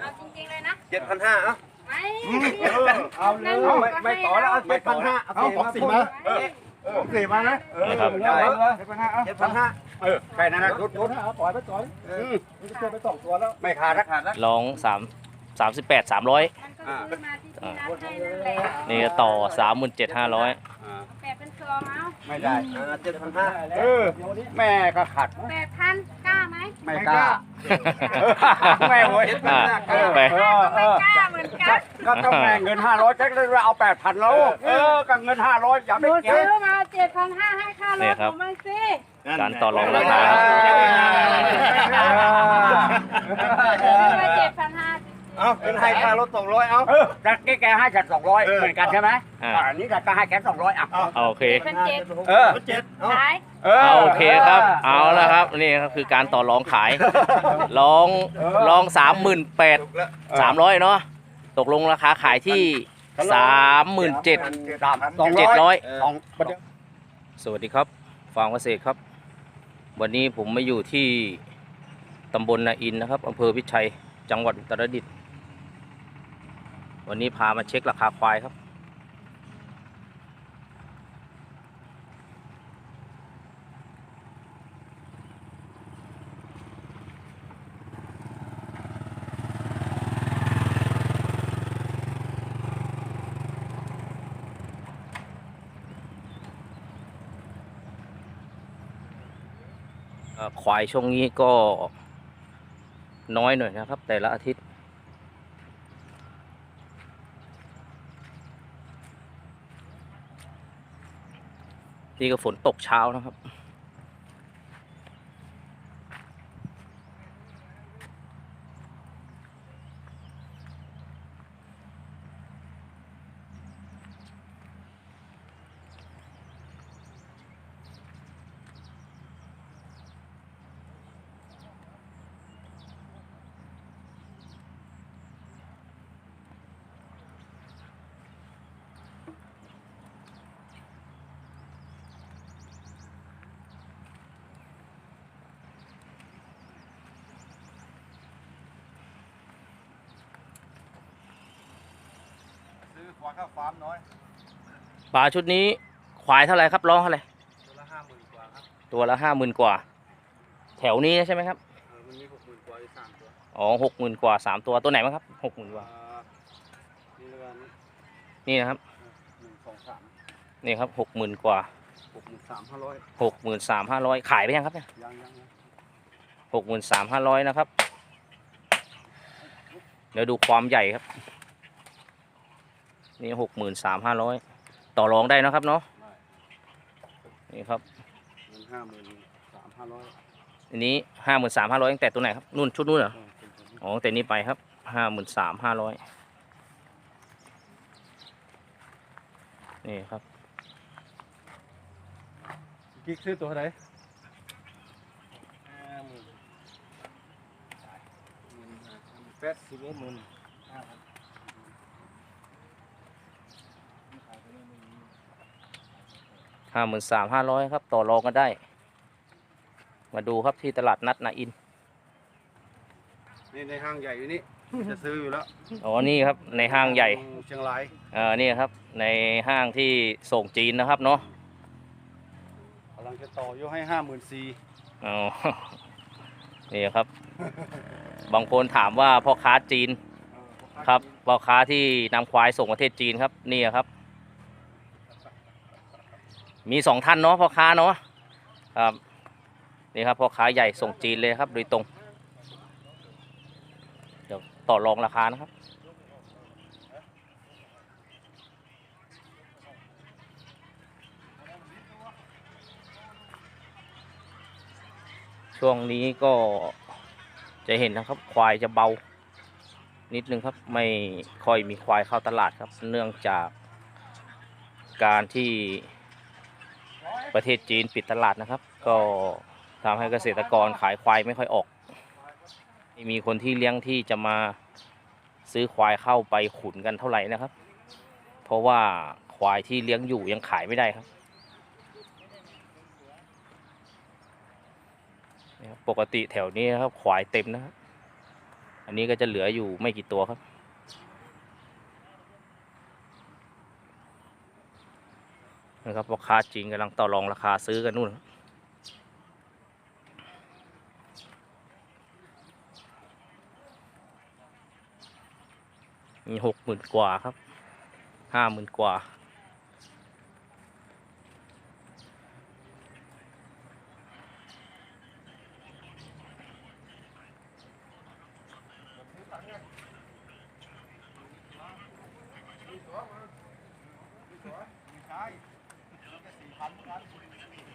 เอาจริงๆเลยนะ เจ็ดพันห้าเอ้าไม่เอาเลยไม่ไม่ต่อแล้วเอาเจ็ดพันห้าเอาสองสี่มาสองสี่มานะนะครับได้เจ็ดพันห้าเจ็ดพันห้าเออแค่นั้นนะรุดรุดปล่อยไปก่อนนี่เจอไปสองตัวแล้วไม่ขาดนะขาดนะลองสามสามสิบแปดสามร้อยมันก็ซื้อมาที่ที่ร้านให้นั่นแหละนี่ก็ต่อสามหมื่นเจ็ดห้าร้อยแปดเป็นซองเอาไม่ได้เจ็ดพันห้าเออแม่ก็ขัดแปดพันกล้าไหมไม่กล้า แม่โว้ยอ่าไป เออเออ กล้าเหมือนกันก็ต้องแม่เงินห้าร้อยแจ็คเลยว่าเอาแปดพันแล้ว เออกับเงินห้าร้อยอย่าหไปนูเกี่ยวซื้อมาเจ็ดพันห้าให้ค่ารนี่ยครัผบมันสิ การต่อรองราคาซื้อมาเจ็ดพันห้า เอาเป็นให้ค่ารถสองร้อยเอาเออแต่แกแกให้ฉันสองร้อยเหมือนกันใช่ไหมอ่า อันนี้ก็ให้แกสองร้อยอะโอเคเจ็ดพันเจ็ด เออ เจ็ดขายเอเอาโอเคครับ เอาแล้วครับ นี่ก็คือการต่อรองขาย ลองลองสามหมื่นแปดสามร้อยเนาะ ตกลงราคาขายที่สามหมื่นเจ็ดสองเจ็ดร้อยสอง สวัสดีครับฟาร์มเกษตรครับ วันนี้ผมมาอยู่ที่ตำบลนาอินนะครับอำเภอพิชัย จังหวัดอุตรดิตถ์ วันนี้พามาเช็คราคาควายครับ ควายช่วงนี้ก็น้อยหน่อยนะครับ แต่ละอาทิตย์ นี่ก็ฝนตกเช้านะครับ ควายข้าวฟาร์มน้อยปลาชุดนี้ควายเท่าไหร่ครับร้องเท่าไหร่ตัวละห้าหมื่นกว่าครับตัวละห้าหมื่นกว่า แถวนี้ใช่ไหมครับเออมันมีหกหมื่นกว่าอีกสามตัวอ๋อหกหมื่นกว่าสามตัวตัวไหนบ้างครับหกหมื่นกว่าอ่านี่แล้วกันนี่นี่นะครับหนึ่งสองสามนี่ครับหกหมื่นกว่าหกหมื่นสามห้าร้อยหกหมื่นสามห้าร้อยขายไปยังครับเนี่ยยังยังยังหกหมื่นสามห้าร้อยนะครับเดี๋ยวดูความใหญ่ครับ นี่หกหมื่นสามห้าร้อยต่อรองได้นะครับเนาะนี่ครับเงินห้าหมื่นสามห้าร้อยอันนี้ห้าหมื่นสามห้าร้อยตั้งแต่ตัวไหนครับนู่นชุดนู่นเหรอเออเป็นตัวนี้อ๋อแต่นี้ไปครับห้าหมื่นสามห้าร้อยนี่ครับกิ๊กซื้อตัวไหนห้าหมื่นหมื่นห้าพันแปดสิบเอ็ดหมื่นห้าพัน ห้าหมื่นสามห้าร้อยครับ ต่อรองกันได้ มาดูครับที่ตลาดนัดนาอิน นี่ในห้างใหญ่อยู่นี่ จะซื้ออยู่แล้วอ๋อ นี่ครับ ในห้างใหญ่ เชียงรายเอ่อนี่ครับ ในห้างที่ส่งจีนนะครับเนาะกำลังจะต่อยกให้ห้าหมื่นสี่อ๋อนี่ครับ บางคนถามว่าพ่อค้าจีนครับพ่อค้าที่นำควายส่งประเทศจีนครับ นี่ครับ มีสองท่านเนาะพ่อค้าเนาะครับนี่ครับพ่อค้าใหญ่ส่งจีนเลยครับ โดยตรง เดี๋ยวต่อรองราคานะครับช่วงนี้ก็จะเห็นนะครับควายจะเบา นิดนึงครับไม่ค่อยมีควายเข้าตลาดครับ เนื่องจากการที่ ประเทศจีนปิดตลาดนะครับ ก็ทำให้เกษตรกรขายควายไม่ค่อยออกไม่มีคนที่เลี้ยงที่จะมาซื้อควายเข้าไปขุนกันเท่าไหร่นะครับ เพราะว่าควายที่เลี้ยงอยู่ยังขายไม่ได้ครับปกติแถวนี้ครับควายเต็มนะครับอันนี้ก็จะเหลืออยู่ไม่กี่ตัวครับ นะครับพ่อค้าจริงกำลังต่อรองราคาซื้อกันนู่นมีหกหมื่นกว่าครับห้าหมื่นกว่า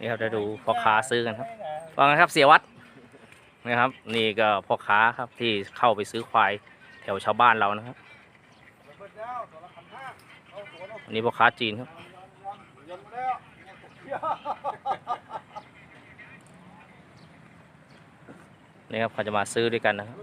นี่ครับจะดูพ่อค้าซื้อกันครับว่าไงครับเสียวัดนะครับ นี่ก็พ่อค้าครับที่เข้าไปซื้อควายแถวชาวบ้านเรานะครับนนี้พ่อค้าจีนครับนี่ครับเขาจะมาซื้อด้วยกันนะครับ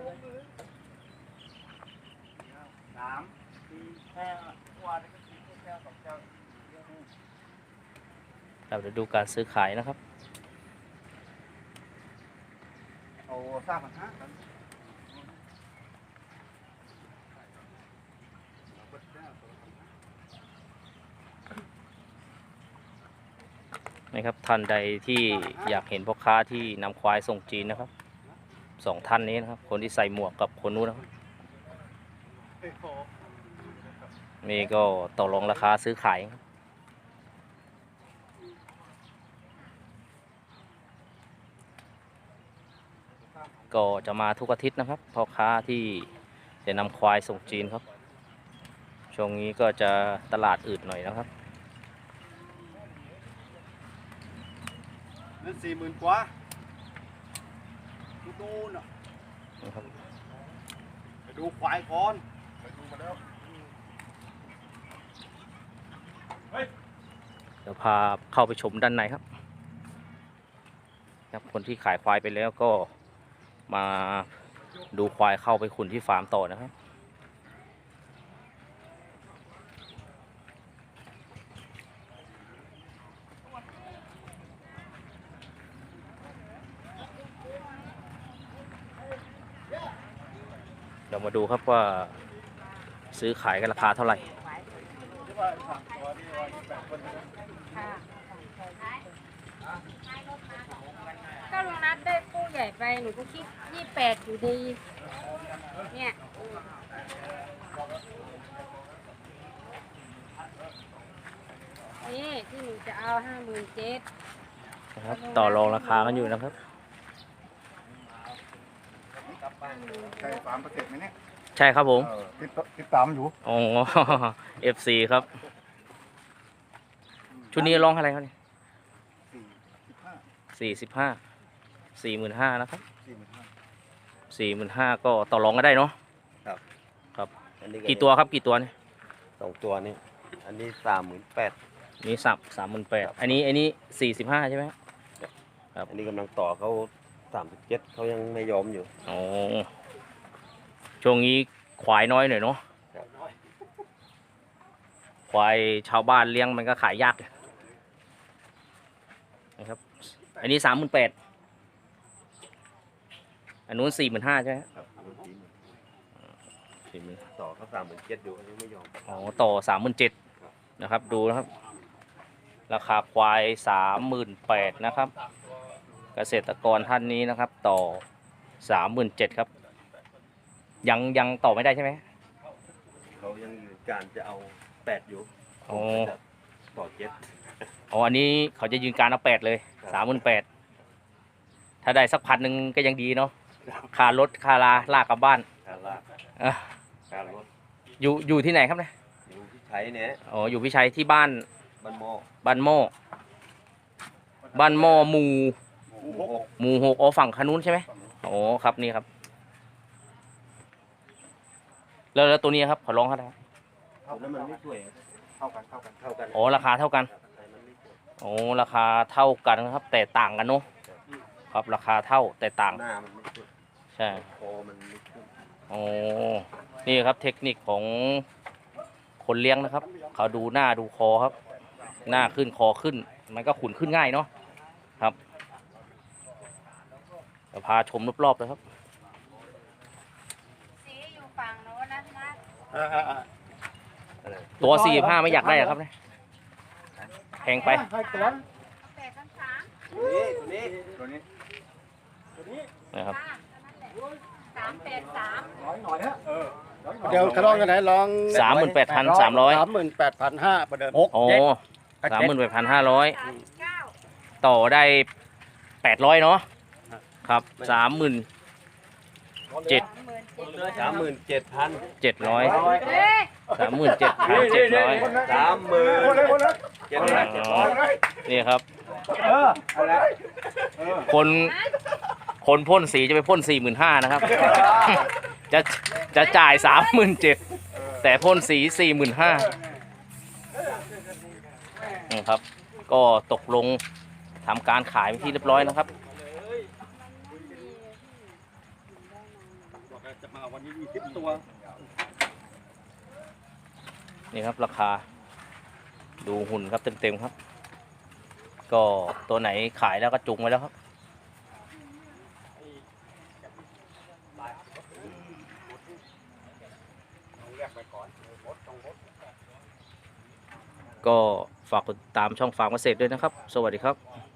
สามสี่ห้าวันก็สี่เจ้าสองเจ้าเราจะดูการซื้อขายนะครับเอาสามพันห้ากันนะครับท่านใดที่อยากเห็นพ่อค้าที่นำควายส่งจีนนะครับ สองท่านนี้นะครับ คนที่ใส่หมวกกับคนนู้นนะครับนี่ก็ต่อรองราคาซื้อขายครับก็จะมาทุกอาทิตย์นะครับพ่อค้าที่จะนำควายส่งจีนครับ ช่วงนี้ก็จะตลาดอืดหน่อยนะครับนั่นสี่หมื่นกว่า ดูนู่นอะนะครับไปดูควายก่อนไปดูมาแล้วเดี๋ยวพาเข้าไปชมด้านในครับ ครับคนที่ขายควายไปแล้วก็มาดูควายเข้าไปขุนที่ฟาร์มต่อนะครับ เรามาดูครับว่าซื้อขายกันราคาเท่าไหร่ค่ะก็ลุงนัดได้คู่ใหญ่ไปหนูก็คิดยี่แปดอยู่ดี เนี่ยนี่ที่หนูจะเอาห้าหมื่นเจ็ดนะครับต่อรองราคากันอยู่นะครับ ใช่สามเปอร์เซ็นต์ไหมเนี่ยใช่ครับผมเออติดต่อติดตามอยู่อ๋อ FC ครับ ชุดนี้ร้องอะไรครับเนี่ยสี่สิบห้าสี่สิบห้าสี่หมื่นห้านะครับสี่หมื่นห้าสี่หมื่นห้าก็ต่อรองก็ได้เนาะครับ ครับ อันนี้กี่ตัวครับกี่ตัวเนี่ยสองตัวนี่อันนี้สามหมื่นแปด นี่สับสามหมื่นแปดอันนี้อันนี้สี่สิบห้าใช่ไหม ครับ อันนี้กำลังต่อเขาสามสิบเจ็ดเขายังไม่ยอมอยู่อ๋อ ช่วงนี้ควายน้อยหน่อยเนาะครับควายชาวบ้านเลี้ยงมันก็ขายยากนะครับ อันนี้สามหมื่นแปดอันนู้นสี่หมื่นห้าใช่ไหมครับอันนี้สี่หมื่นสี่หมื่นต่อเขาสามหมื่นเจ็ดอยู่เขายังไม่ยอมอ๋อต่อสามหมื่นเจ็ดนะครับ ดูนะครับ ราคาควายสามหมื่นแปดนะครับ เกษตรกรท่านนี้นะครับ ต่อสามหมื่นเจ็ดครับ ยังยังต่อไม่ได้ใช่ไหมเขายังยืนการจะเอาแปดอยู่อ๋อผมจะต่อเจ็ด อ๋ออันนี้เขาจะยืนการเอาแปดเลยครับ สามหมื่นแปดถ้าได้สักพันหนึ่งก็ยังดีเนาะค่ารถค่าลาลากกลับบ้านการลากเอ้อการรถอยู่อยู่ที่ไหนครับเนี่ยอยู่ที่ใช้เนี่ยอ๋ออยู่พิชัยที่บ้านบ้านหม้อบ้านโม่บ้านโม่หมู่หมู่หกหมู่หกอ๋อฝั่งขนุนใช่ไหมอ๋อครับนี่ครับ แล้วแล้วตัวนี้ครับขอร้องเขาได้ตัวนั้นมันไม่ช่วยเท่ากันเท่ากันเท่ากันอ๋อราคาเท่ากันแต่มันไม่ช่วยโอ้ราคาเท่ากันนะครับ แต่ต่างกันเนาะครับราคาเท่าแต่ต่างหน้ามันไม่ช่วยใช่คอมันไม่ช่วยโอ้นี่ครับเทคนิคของคนเลี้ยงนะครับ เขาดูหน้าดูคอครับ หน้าขึ้นคอขึ้น มันก็ขุนขึ้นง่ายเนาะครับเดี๋ยวพาชมรอบๆเลยครับ สีอยู่ฝั่งโน้นนะนะ อ่าอ่าอ่าตัวสี่ห้าไม่อยากได้เหรอครับเนี่ยแพงไป ให้ตัวแปดทั้งสามนี่ตัวนี้ตัวนี้นะครับค่ะนั่นแหละสามแปดสามร้อยหน่อยฮะเออเดี๋ยวเขาลองกันไหนลองสามหมื่นแปดพันสามร้อย สามหมื่นแปดพันห้าประเดิมโอ้สามหมื่นแปดพันห้าร้อยสามสิบเก้าต่อได้แปดร้อยเนาะ ครับสามหมื่น เจ็ดสามหมื่นเจ็ดสามหมื่นเจ็ดพันเจ็ดร้อยเฮ้ยสามหมื่นเจ็ดพันเจ็ดร้อยสามหมื่นคนเลยคนเลยเจ็ดพันนี่ครับเอออะไรคนคนพ่นสีจะไปพ่นสี่หมื่นห้านะครับ จะจะจ่ายสามหมื่นเจ็ดแต่พ่นสีสี่หมื่นห้าครับ ก็ตกลงทำการขายไปนที่เรียบร้อยนะครับ จะมาวันนี้มีสิบ ตัว นี่ครับราคา ดูหุ่นครับเต็มๆครับ ก็ตัวไหนขายแล้วก็จุงไว้แล้วครับก็ฝากกดติดตามช่องฟาร์มเกษตรด้วยนะครับ สวัสดีครับ